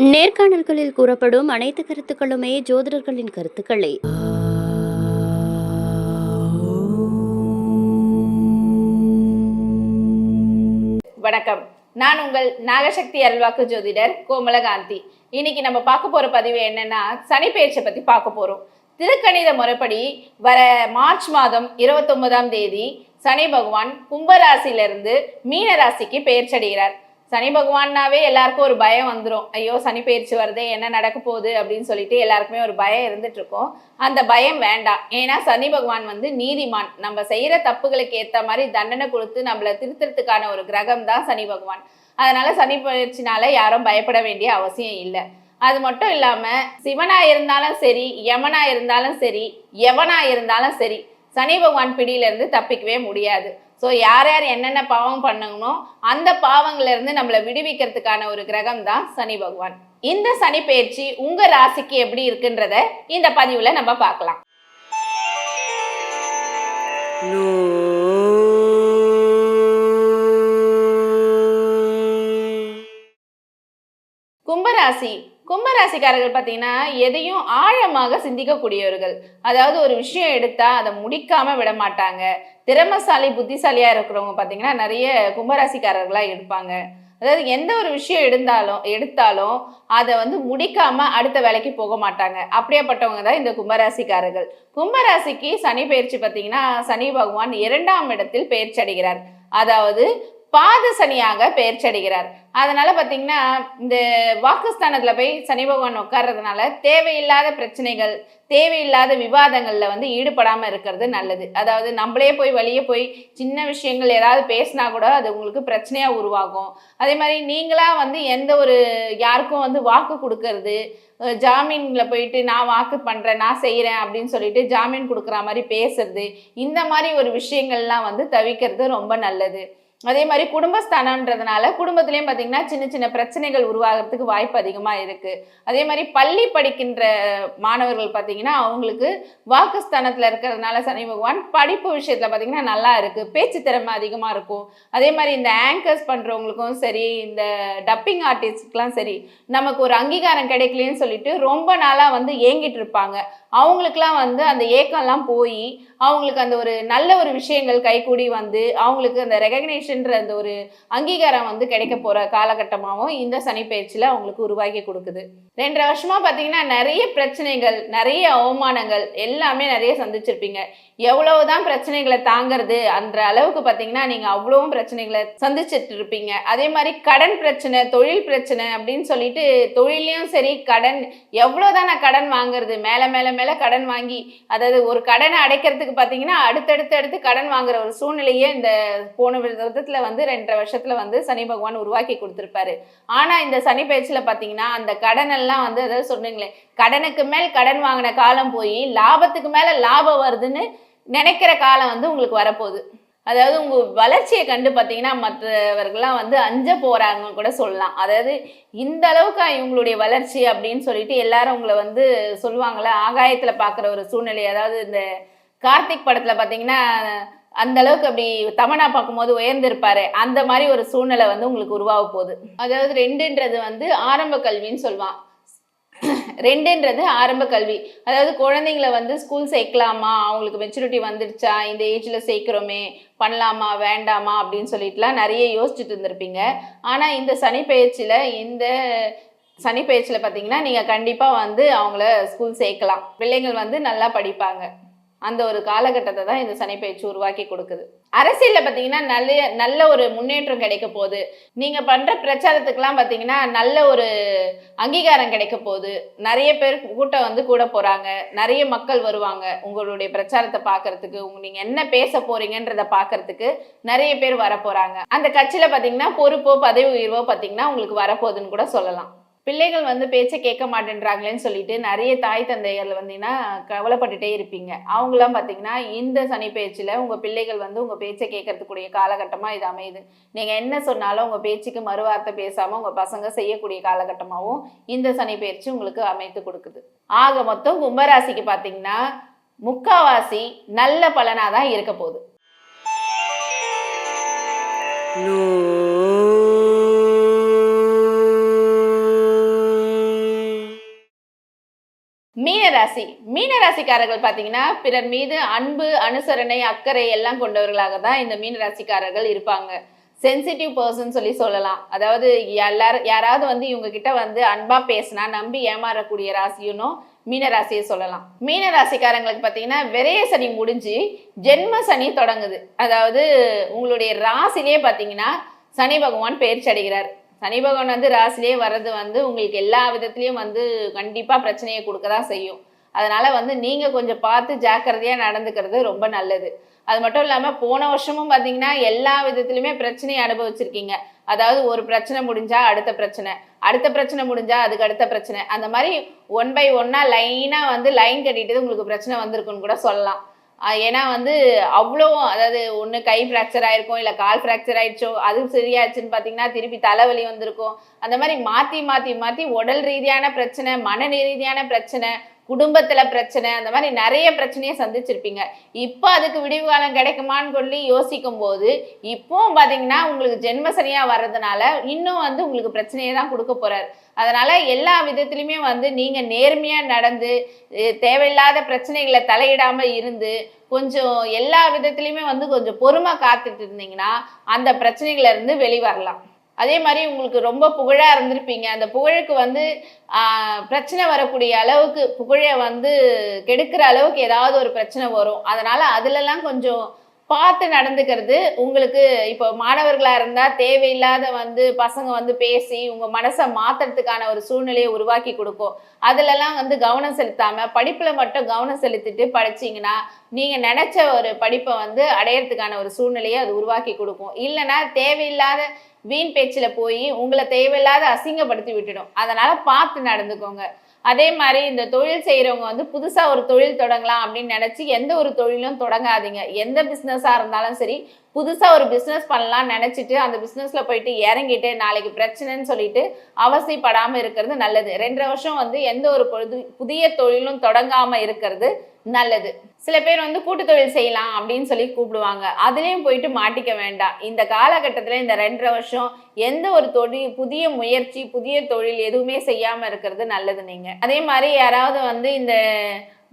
நேர்காணல்களில் கூறப்படும் அனைத்து கருத்துக்களுமே ஜோதிடர்களின் கருத்துக்களே. வணக்கம். நான் உங்கள் நாகசக்தி அருள்வாக்கு ஜோதிடர் கோமலகாந்தி. இன்னைக்கு நம்ம பார்க்க போற பதிவு என்னன்னா சனி பெயர்ச்சியை பத்தி பார்க்க போறோம். திருக்கணித முறைப்படி வர மார்ச் மாதம் இருபத்தொன்பதாம் தேதி சனி பகவான் கும்பராசியிலிருந்து மீன ராசிக்கு பெயர்ச்சடைகிறார் சனி பகவான்னாவே எல்லாருக்கும் ஒரு பயம் வந்துடும் ஐயோ சனி பயிற்சி வருதே என்ன நடக்க போகுது அப்படின்னு சொல்லிட்டு எல்லாருக்குமே ஒரு பயம் இருந்துட்டு இருக்கும் அந்த பயம் வேண்டாம். ஏன்னா சனி பகவான் வந்து நீதிமான். நம்ம செய்யற தப்புகளுக்கு ஏற்ற மாதிரி தண்டனை கொடுத்து நம்மள திருத்தறதுக்கான ஒரு கிரகம் தான் சனி பகவான். அதனால சனி பயிற்சினால யாரும் பயப்பட வேண்டிய அவசியம் இல்லை. அது மட்டும் இல்லாம சிவனா இருந்தாலும் சரி யமனா இருந்தாலும் சரி எவனா இருந்தாலும் சரி சனி பகவான் பிடியிலிருந்து தப்பிக்கவே முடியாது. ஸோ யார் யார் என்னென்ன பாவம் பண்ணணுமோ அந்த பாவங்கள்லேருந்து நம்மளை விடுவிக்கிறதுக்கான ஒரு கிரகம் தான் சனி பகவான். இந்த சனி பயிற்சி உங்கள் ராசிக்கு எப்படி இருக்குன்றத இந்த பதிவில் நம்ம பார்க்கலாம். கும்பராசி கும்பராசிக்காரர்கள் பார்த்தீங்கன்னா எதையும் ஆழமாக சிந்திக்கக்கூடியவர்கள். அதாவது ஒரு விஷயம் எடுத்தா அதை முடிக்காம விட மாட்டாங்க. திறமசாலி புத்திசாலியா இருக்கிறவங்க பார்த்தீங்கன்னா நிறைய கும்பராசிக்காரர்களா இருப்பாங்க. அதாவது எந்த ஒரு விஷயம் எடுத்தாலும் எடுத்தாலும் அதை வந்து முடிக்காம அடுத்த வேலைக்கு போக மாட்டாங்க. அப்படியேப்பட்டவங்க தான் இந்த கும்பராசிக்காரர்கள். கும்பராசிக்கு சனி பயிற்சி பார்த்தீங்கன்னா சனி பகவான் இரண்டாம் இடத்தில் பயிற்சி அடைகிறார். அதாவது பாத சனியாக பெயர்ச்சடைகிறார் அதனால பார்த்தீங்கன்னா இந்த வாக்குஸ்தானத்தில் போய் சனி பகவான் உட்கார்றதுனால தேவையில்லாத பிரச்சனைகள் தேவையில்லாத விவாதங்களில் வந்து ஈடுபடாமல் இருக்கிறது நல்லது. அதாவது நம்மளே போய் வெளியே போய் சின்ன விஷயங்கள் ஏதாவது பேசினா கூட அது உங்களுக்கு பிரச்சனையாக உருவாகும். அதே மாதிரி நீங்களாக வந்து எந்த ஒரு யாருக்கும் வந்து வாக்கு கொடுக்கறது ஜாமீனில் போயிட்டு நான் வாக்கு பண்ணுறேன் நான் செய்கிறேன் அப்படின்னு சொல்லிட்டு ஜாமீன் கொடுக்குற மாதிரி பேசுறது இந்த மாதிரி ஒரு விஷயங்கள்லாம் வந்து தவிர்க்கிறது ரொம்ப நல்லது. அதே மாதிரி குடும்பஸ்தானம்ன்றதுனால குடும்பத்திலையும் பார்த்தீங்கன்னா சின்ன சின்ன பிரச்சனைகள் உருவாகிறதுக்கு வாய்ப்பு அதிகமாக இருக்குது அதே மாதிரி பள்ளி படிக்கின்ற மாணவர்கள் பார்த்தீங்கன்னா அவங்களுக்கு வாக்குஸ்தானத்தில் இருக்கிறதுனால சனி பகவான் படிப்பு விஷயத்தில் பார்த்தீங்கன்னா நல்லா இருக்குது பேச்சு திறமை அதிகமாக இருக்கும். அதே மாதிரி இந்த ஆங்கர்ஸ் பண்ணுறவங்களுக்கும் சரி இந்த டப்பிங் ஆர்டிஸ்ட்க்கெலாம் சரி நமக்கு ஒரு அங்கீகாரம் கிடைக்கலன்னு சொல்லிட்டு ரொம்ப நாளாக வந்து ஏங்கிட்டு இருப்பாங்க. அவங்களுக்குலாம் வந்து அந்த ஏக்கம்லாம் போய் அவங்களுக்கு அந்த ஒரு நல்ல ஒரு விஷயங்கள் கைகூடி வந்து அவங்களுக்கு அந்த ரெகக்னேஷன்ற அந்த ஒரு அங்கீகாரம் வந்து கிடைக்க போகிற காலகட்டமாகவும் இந்த சனி பயிற்சியில் அவங்களுக்கு உருவாக்கி கொடுக்குது. ரெண்டரை வருஷமாக பார்த்தீங்கன்னா நிறைய பிரச்சனைகள் நிறைய அவமானங்கள் எல்லாமே நிறைய சந்திச்சிருப்பீங்க. எவ்வளவுதான் பிரச்சனைகளை தாங்கிறது அந்த அளவுக்கு பார்த்தீங்கன்னா நீங்கள் அவ்வளோவும் பிரச்சனைகளை சந்திச்சிட்டு இருப்பீங்க அதே மாதிரி கடன் பிரச்சனை தொழில் பிரச்சனை அப்படின்னு சொல்லிட்டு தொழிலையும் சரி கடன் எவ்வளோதான் நான் கடன் வாங்குறது மேலே மேலே மேலே கடன் வாங்கி அதாவது ஒரு கடனை அடைக்கிறதுக்கு பார்த்தீங்கன்னா அடுத்தடுத்து அடுத்து கடன் வாங்குற ஒரு சூழ்நிலையே இந்த போன விதத்தில் வந்து ரெண்டரை வருஷத்தில் வந்து சனி பகவான் உருவாக்கி கொடுத்துருப்பாரு. ஆனால் இந்த சனி பயிற்சியில் பார்த்தீங்கன்னா அந்த கடன் எல்லாம் வந்து அதாவது சொன்னீங்களே கடனுக்கு மேல் கடன் வாங்கின காலம் போய் லாபத்துக்கு மேலே லாபம் வருதுன்னு நினைக்கிற காலம் வந்து உங்களுக்கு வரப்போகுது. அதாவது உங்கள் வளர்ச்சியை கண்டு பார்த்தீங்கன்னா மற்றவர்கள்லாம் வந்து அஞ்ச போகிறாங்கன்னு கூட சொல்லலாம். அதாவது இந்த அளவுக்கு இவங்களுடைய வளர்ச்சி அப்படின்னு சொல்லிட்டு எல்லாரும் உங்களை வந்து சொல்லுவாங்களே ஆகாயத்தில் பார்க்குற ஒரு சூழ்நிலை. அதாவது இந்த கார்த்திக் படத்தில் பார்த்தீங்கன்னா அந்த அளவுக்கு அப்படி தமனா பார்க்கும்போது உயர்ந்திருப்பாரு. அந்த மாதிரி ஒரு சூழ்நிலை வந்து உங்களுக்கு உருவாக போகுது. அதாவது ரெண்டுன்றது வந்து ஆரம்ப கல்வின்னு சொல்லுவான். ரெண்டுன்றது ஆரம்ப கல்வி. அதாவது குழந்தைங்களை வந்து ஸ்கூல் சேர்க்கலாமா? அவங்களுக்கு மெச்சூரிட்டி வந்துடுச்சா? இந்த ஏஜில் சேர்க்குறோமே பண்ணலாமா வேண்டாமா? அப்படின்னு சொல்லிட்டுலாம் நிறைய யோசிச்சுட்டு இருந்திருப்பீங்க. ஆனால் இந்த சனி பயிற்சியில் இந்த சனி பயிற்சியில் பார்த்தீங்கன்னா நீங்கள் கண்டிப்பாக வந்து அவங்கள ஸ்கூல் சேர்க்கலாம். பிள்ளைங்கள் வந்து நல்லா படிப்பாங்க. அந்த ஒரு காலகட்டத்தை தான் இந்த சனி பயிற்சி உருவாக்கி கொடுக்குது. அரசியலில் பார்த்தீங்கன்னா நல்ல நல்ல ஒரு முன்னேற்றம் கிடைக்க போகுது. நீங்கள் பண்ணுற பிரச்சாரத்துக்கெல்லாம் பார்த்தீங்கன்னா நல்ல ஒரு அங்கீகாரம் கிடைக்க போகுது. நிறைய பேர் கூட்டம் வந்து கூட போகிறாங்க நிறைய மக்கள் வருவாங்க உங்களுடைய பிரச்சாரத்தை பார்க்கறதுக்கு. உங்க நீங்கள் என்ன பேச போறீங்கன்றத பார்க்கறதுக்கு நிறைய பேர் வர போகிறாங்க அந்த கட்சியில் பார்த்தீங்கன்னா பொறுப்போ பதவி உயர்வோ பார்த்தீங்கன்னா உங்களுக்கு வரப்போகுதுன்னு கூட சொல்லலாம். பிள்ளைகள் வந்து பேச்சை கேட்க மாட்டேன்றாங்களேன்னு சொல்லிட்டு நிறைய தாய் தந்தையர்கள் வந்தீங்கன்னா கவலைப்பட்டுட்டே இருப்பீங்க. அவங்களாம் பார்த்தீங்கன்னா இந்த சனி பேச்சில் உங்கள் பிள்ளைகள் வந்து உங்கள் பேச்சை கேட்கறதுக்குரிய காலகட்டமாக இது அமையுது. நீங்கள் என்ன சொன்னாலும் உங்கள் பேச்சுக்கு மறுவார்த்தை பேசாமல் உங்கள் பசங்க செய்யக்கூடிய காலகட்டமாகவும் இந்த சனி பயிற்சி உங்களுக்கு அமைத்து கொடுக்குது. ஆக மொத்தம் கும்பராசிக்கு பார்த்தீங்கன்னா முக்காவாசி நல்ல பலனாக தான் இருக்க போகுது. ராசி மீன ராசிக்காரர்கள் பார்த்தீங்கன்னா பிறர் மீது அன்பு அனுசரணை அக்கறை எல்லாம் கொண்டவர்களாக தான் இந்த மீனராசிக்காரர்கள் இருப்பாங்க. சென்சிட்டிவ் பர்சன் சொல்லி சொல்லலாம். அதாவது எல்லாரும் யாராவது வந்து இவங்க கிட்ட வந்து அன்பா பேசினா நம்பி ஏமாறக்கூடிய ராசியுனும் மீனராசியை சொல்லலாம். மீன ராசிக்காரங்களுக்கு பார்த்தீங்கன்னா விரைய சனி முடிஞ்சு ஜென்ம சனி தொடங்குது. அதாவது உங்களுடைய ராசிலேயே பார்த்தீங்கன்னா சனி பகவான் பயிற்சி அடைகிறார். சனி பகவான் வந்து ராசிலேயே வர்றது வந்து உங்களுக்கு எல்லா விதத்துலேயும் வந்து கண்டிப்பாக பிரச்சனையை கொடுக்க தான் செய்யும். அதனால வந்து நீங்கள் கொஞ்சம் பார்த்து ஜாக்கிரதையாக நடந்துக்கிறது ரொம்ப நல்லது. அது மட்டும் இல்லாமல் போன வருஷமும் பார்த்தீங்கன்னா எல்லா விதத்துலையுமே பிரச்சனையை அனுபவிச்சிருக்கீங்க. அதாவது ஒரு பிரச்சனை முடிஞ்சா அடுத்த பிரச்சனை அடுத்த பிரச்சனை முடிஞ்சா அதுக்கு அடுத்த பிரச்சனை. அந்த மாதிரி ஒன் பை ஒன்னா லைனா வந்து லைன் கட்டிட்டு உங்களுக்கு பிரச்சனை வந்திருக்குன்னு கூட சொல்லலாம். ஏன்னா வந்து அவ்வளோ அதாவது ஒன்று கை ஃப்ராக்சர் ஆயிருக்கும் இல்லை கால் ஃப்ராக்சர் ஆயிடுச்சோ அது சரியாச்சுன்னு பார்த்தீங்கன்னா திருப்பி தலைவலி வந்திருக்கும். அந்த மாதிரி மாற்றி மாற்றி மாற்றி உடல் ரீதியான பிரச்சனை மன ரீதியான பிரச்சனை குடும்பத்துல பிரச்சனை அந்த மாதிரி நிறைய பிரச்சனையை சந்திச்சிருப்பீங்க. இப்போ அதுக்கு விடிவு காலம் கிடைக்குமான்னு சொல்லி யோசிக்கும் போது இப்போவும் பார்த்தீங்கன்னா உங்களுக்கு ஜென்ம சனியா வர்றதுனால இன்னும் வந்து உங்களுக்கு பிரச்சனையை தான் கொடுக்க போறாரு. அதனால எல்லா விதத்துலையுமே வந்து நீங்க நேர்மையா நடந்து தேவையில்லாத பிரச்சனைகளை தலையிடாம இருந்து கொஞ்சம் எல்லா விதத்துலையுமே வந்து கொஞ்சம் பொறுமை காத்துட்டு இருந்தீங்கன்னா அந்த பிரச்சனைகள்ல இருந்து வெளிவரலாம். அதே மாதிரி உங்களுக்கு ரொம்ப புகழாக இருந்திருப்பீங்க. அந்த புகழுக்கு வந்து பிரச்சனை வரக்கூடிய அளவுக்கு புகழை வந்து கெடுக்கிற அளவுக்கு ஏதாவது ஒரு பிரச்சனை வரும். அதனால அதுலலாம் கொஞ்சம் பார்த்து நடந்துக்கிறது. உங்களுக்கு இப்போ மாணவர்களாக இருந்தால் தேவையில்லாத வந்து பசங்க வந்து பேசி உங்கள் மனசை மாத்துறதுக்கான ஒரு சூழ்நிலையை உருவாக்கி கொடுக்கும். அதுலலாம் வந்து கவனம் செலுத்தாமல் படிப்பில் மட்டும் கவனம் செலுத்திட்டு படிச்சீங்கன்னா நீங்கள் நினச்ச ஒரு படிப்பை வந்து அடையறதுக்கான ஒரு சூழ்நிலையை அது உருவாக்கி கொடுக்கும். இல்லைன்னா தேவையில்லாத வீண் பேச்சில் போய் உங்களை தேவையில்லாத அசிங்கப்படுத்தி விட்டுடும். அதனால் பார்த்து நடந்துக்கோங்க. அதே மாதிரி இந்த தொழில் செய்கிறவங்க வந்து புதுசாக ஒரு தொழில் தொடங்கலாம் அப்படின்னு நினச்சி எந்த ஒரு தொழிலும் தொடங்காதீங்க. எந்த பிஸ்னஸாக இருந்தாலும் சரி புதுசாக ஒரு பிஸ்னஸ் பண்ணலாம்னு நினச்சிட்டு அந்த பிஸ்னஸில் போயிட்டு இறங்கிட்டு நாளைக்கு பிரச்சனைன்னு சொல்லிட்டு அவசியப்படாமல் இருக்கிறது நல்லது. ரெண்டரை வருஷம் வந்து எந்த ஒரு பொழுது புதிய தொழிலும் தொடங்காமல் இருக்கிறது. நல்லது. சில பேர் வந்து கூட்டு தொழில் செய்யலாம் அப்படின்னு சொல்லி கூப்பிடுவாங்க. அதுலேயும் போயிட்டு மாட்டிக்க வேண்டாம். இந்த காலகட்டத்தில் இந்த ரெண்டரை வருஷம் எந்த ஒரு தொழில் புதிய முயற்சி புதிய தொழில் எதுவுமே செய்யாமல் இருக்கிறது நல்லது நீங்கள் அதே மாதிரி யாராவது வந்து இந்த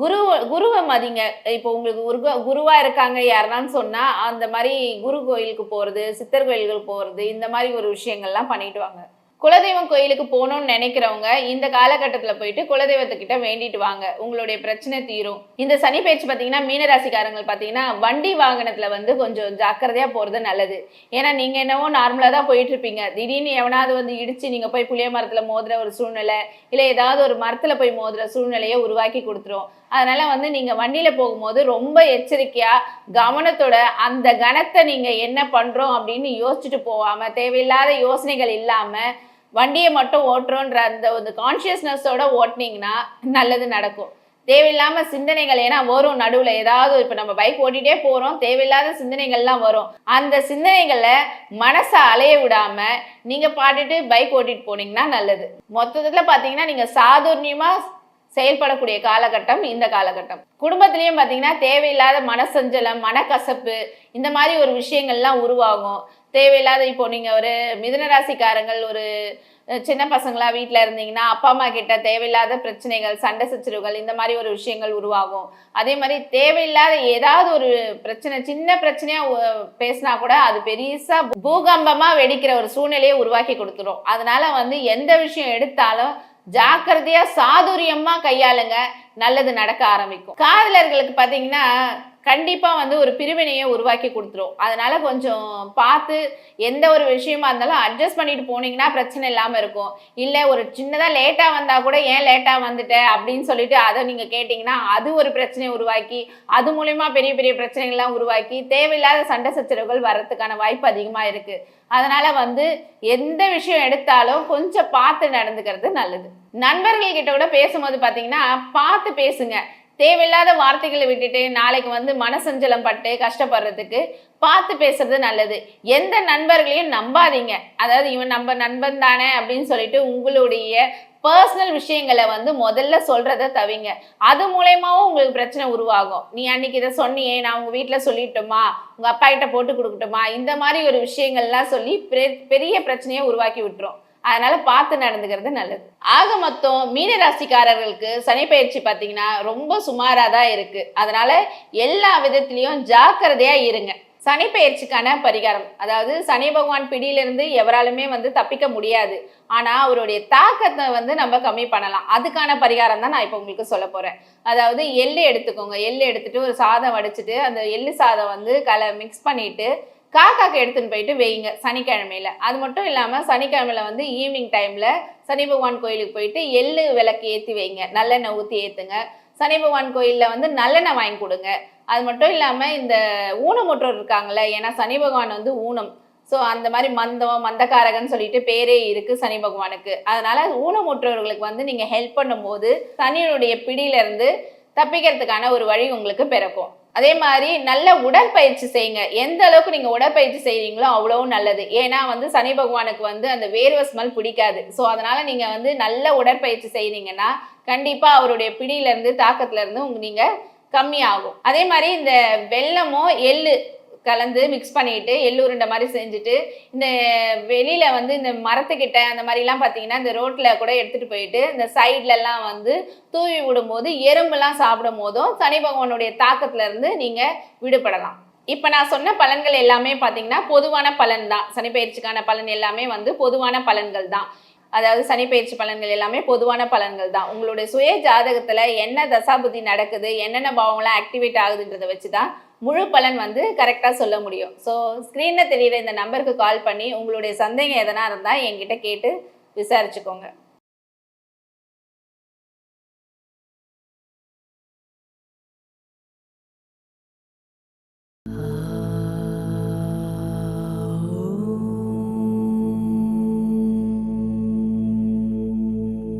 குரு குருவை மதிங்க. இப்போ உங்களுக்கு குரு குருவா இருக்காங்க யாருனான்னு சொன்னா அந்த மாதிரி குரு கோயிலுக்கு போறது சித்தர் கோயில்களுக்கு போறது இந்த மாதிரி ஒரு விஷயங்கள்லாம் பண்ணிட்டு வாங்க. குலதெய்வம் கோயிலுக்கு போகணும்னு நினைக்கிறவங்க இந்த காலகட்டத்தில் போயிட்டு குலதெய்வத்துக்கிட்ட வேண்டிட்டு வாங்க. உங்களுடைய பிரச்சனை தீரும். இந்த சனி பயிற்சி பார்த்தீங்கன்னா மீனராசிக்காரங்கள் பார்த்தீங்கன்னா வண்டி வாகனத்தில் வந்து கொஞ்சம் ஜாக்கிரதையாக போகிறது நல்லது. ஏன்னா நீங்கள் என்னவோ நார்மலாக தான் போயிட்டு இருப்பீங்க திடீர்னு எவனாவது வந்து இடித்து நீங்கள் போய் புளிய மரத்தில் மோதுற ஒரு சூழ்நிலை இல்லை ஏதாவது ஒரு மரத்தில் போய் மோதுற சூழ்நிலையை உருவாக்கி கொடுத்துரும். அதனால வந்து நீங்கள் வண்டியில் போகும்போது ரொம்ப எச்சரிக்கையாக கவனத்தோட அந்த கணத்தை நீங்கள் என்ன பண்ணுறோம் அப்படின்னு யோசிச்சுட்டு போகாமல் தேவையில்லாத யோசனைகள் இல்லாமல் வண்டியை மட்டும் ஓட்டுறோன்ற அந்த ஒரு கான்ஷியஸ்னஸோட ஓட்டினீங்கன்னா நல்லது நடக்கும். தேவையில்லாமல் சிந்தனைகள் ஏன்னா வரும் நடுவில் ஏதாவது இப்போ நம்ம பைக் ஓட்டிகிட்டே போகிறோம் தேவையில்லாத சிந்தனைகள்லாம் வரும். அந்த சிந்தனைகளை மனசை அலைய விடாமல் நீங்கள் பாட்டுட்டு பைக் ஓட்டிட்டு போனீங்கன்னா நல்லது. மொத்தத்தில் பார்த்தீங்கன்னா நீங்கள் சாதுர்ணியமா செயல்படக்கூடிய காலகட்டம் இந்த காலகட்டம். குடும்பத்திலையும் பார்த்தீங்கன்னா தேவையில்லாத மனசஞ்சலம் மனக்கசப்பு இந்த மாதிரி ஒரு விஷயங்கள்லாம் உருவாகும். தேவையில்லாத இப்போ நீங்கள் ஒரு மிதனராசிக்காரங்கள் ஒரு சின்ன பசங்களா வீட்டில் இருந்தீங்கன்னா அப்பா அம்மா கிட்ட தேவையில்லாத பிரச்சனைகள் சண்டை சச்சரவுகள் இந்த மாதிரி ஒரு விஷயங்கள் உருவாகும். அதே மாதிரி தேவையில்லாத ஏதாவது ஒரு பிரச்சனை சின்ன பிரச்சனையா பேசினா கூட அது பெருசா பூகம்பமா வெடிக்கிற ஒரு சூழ்நிலையை உருவாக்கி கொடுத்துரும். அதனால வந்து எந்த விஷயம் எடுத்தாலும் ஜாக்கிரதையா சாதுரியமா கையாளுங்க. நல்லது நடக்க ஆரம்பிக்கும். காதலர்களுக்கு பாத்தீங்கன்னா கண்டிப்பாக வந்து ஒரு பிரிவினையை உருவாக்கி கொடுத்துரும். அதனால கொஞ்சம் பார்த்து எந்த ஒரு விஷயமா இருந்தாலும் அட்ஜஸ்ட் பண்ணிட்டு போனீங்கன்னா பிரச்சனை இல்லாமல் இருக்கும். இல்லை ஒரு சின்னதாக லேட்டாக வந்தால் கூட ஏன் லேட்டாக வந்துட்டேன் அப்படின்னு சொல்லிட்டு அதை நீங்கள் கேட்டிங்கன்னா அது ஒரு பிரச்சனையை உருவாக்கி அது மூலயமா பெரிய பெரிய பிரச்சனைகள்லாம் உருவாக்கி தேவையில்லாத சண்டை சச்சரவுகள் வர்றதுக்கான வாய்ப்பு அதிகமாக இருக்குது அதனால வந்து எந்த விஷயம் எடுத்தாலும் கொஞ்சம் பார்த்து நடந்துக்கிறது நல்லது. நண்பர்கள் கிட்ட கூட பேசும்போது பார்த்தீங்கன்னா பார்த்து பேசுங்க. தேவையில்லாத வார்த்தைகளை விட்டுட்டு நாளைக்கு வந்து மனசஞ்சலம் பட்டு கஷ்டப்படுறதுக்கு பார்த்து பேசுறது நல்லது. எந்த நண்பர்களையும் நம்பாதீங்க. அதாவது இவன் நம்ம நண்பன் தானே அப்படின்னு சொல்லிட்டு உங்களுடைய பர்சனல் விஷயங்களை வந்து முதல்ல சொல்றத தவிங்க. அது மூலயமாவும் உங்களுக்கு பிரச்சனை உருவாகும். நீ அன்னைக்கு இதை சொன்னியே நான் உங்க வீட்டில் சொல்லிட்டுமா? உங்க அப்பா கிட்ட போட்டு கொடுக்கட்டுமா? இந்த மாதிரி ஒரு விஷயங்கள்லாம் சொல்லி பெரிய பிரச்சனையை உருவாக்கி விட்டுரும். அதனால பார்த்து நடந்துக்கிறது நல்லது. ஆக மொத்தம் மீன ராசிக்காரர்களுக்கு சனி பயிற்சி பார்த்தீங்கன்னா ரொம்ப சுமாராக தான் இருக்கு. அதனால எல்லா விதத்திலையும் ஜாக்கிரதையா இருங்க. சனி பயிற்சிக்கான பரிகாரம். அதாவது சனி பகவான் பிடியிலிருந்து எவராலுமே வந்து தப்பிக்க முடியாது. ஆனால் அவருடைய தாக்கத்தை வந்து நம்ம கம்மி பண்ணலாம். அதுக்கான பரிகாரம் தான் நான் இப்போ உங்களுக்கு சொல்ல போகிறேன் அதாவது எள்ளு எடுத்துக்கோங்க. எள்ளு எடுத்துட்டு ஒரு சாதம் வடிச்சிட்டு அந்த எள்ளு சாதம் வந்து கலை மிக்ஸ் பண்ணிட்டு காக்காக்கு எடுத்துன்னு போயிட்டு வைங்க சனிக்கிழமையில. அது மட்டும் இல்லாம சனிக்கிழமையில வந்து ஈவினிங் டைம்ல சனி பகவான் கோயிலுக்கு போயிட்டு எள்ளு விளக்கு ஏற்றி வைங்க நல்லெண்ணெய் ஊற்றி ஏற்றுங்க சனி பகவான் கோயிலில் வந்து நல்லெண்ணெய் வாங்கி கொடுங்க. அது மட்டும் இல்லாமல் இந்த ஊனமுற்றோர் இருக்காங்கல்ல ஏன்னா சனி பகவான் வந்து ஊனம். ஸோ அந்த மாதிரி மந்தம் மந்தக்காரகன்னு சொல்லிட்டு பேரே இருக்கு சனி பகவானுக்கு. அதனால ஊனமுற்றோர்களுக்கு வந்து நீங்கள் ஹெல்ப் பண்ணும்போது சனியினுடைய பிடியிலேருந்து தப்பிக்கிறதுக்கான ஒரு வழி உங்களுக்கு பிறக்கும். அதே மாதிரி நல்ல உடற்பயிற்சி செய்யுங்க. எந்த அளவுக்கு நீங்கள் உடற்பயிற்சி செய்கிறீங்களோ அவ்வளவும் நல்லது. ஏன்னா வந்து சனி பகவானுக்கு வந்து அந்த வேர்வை ஸ்மெல் பிடிக்காது. ஸோ அதனால நீங்கள் வந்து நல்ல உடற்பயிற்சி செய்கிறீங்கன்னா கண்டிப்பாக அவருடைய பிடியிலேருந்து தாக்கத்துலேருந்து உங்க நீங்கள் கம்மியாகும். அதே மாதிரி இந்த வெள்ளமோ எள்ளு கலந்து மிக்ஸ் பண்ணிட்டு எள்ளுருண்டை மாதிரி செஞ்சுட்டு இந்த வெளியில வந்து இந்த மரத்துக்கிட்ட அந்த மாதிரிலாம் பார்த்தீங்கன்னா இந்த ரோட்ல கூட எடுத்துட்டு போயிட்டு இந்த சைட்லலாம் வந்து தூவி விடும்போது எறும்புலாம் சாப்பிடும் போதும் சனி பகவானுடைய தாக்கத்துல இருந்து நீங்க விடுபடலாம். இப்போ நான் சொன்ன பலன்கள் எல்லாமே பார்த்தீங்கன்னா பொதுவான பலன் தான். சனி பயிற்சிக்கான பலன் எல்லாமே வந்து பொதுவான பலன்கள் தான். அதாவது சனி பயிற்சி பலன்கள் எல்லாமே பொதுவான பலன்கள் தான். உங்களுடைய சுய ஜாதகத்தில் என்ன தசாபுத்தி நடக்குது என்னென்ன பாவங்கள்லாம் ஆக்டிவேட் ஆகுதுன்றதை வச்சு தான் முழு பலன் வந்து கரெக்டாக சொல்ல முடியும். ஸோ ஸ்க்ரீனில் தெரியிற இந்த நம்பருக்கு கால் பண்ணி உங்களுடைய சந்தேகம் எதனா இருந்தால் என்கிட்ட கேட்டு விசாரிச்சுக்கோங்க.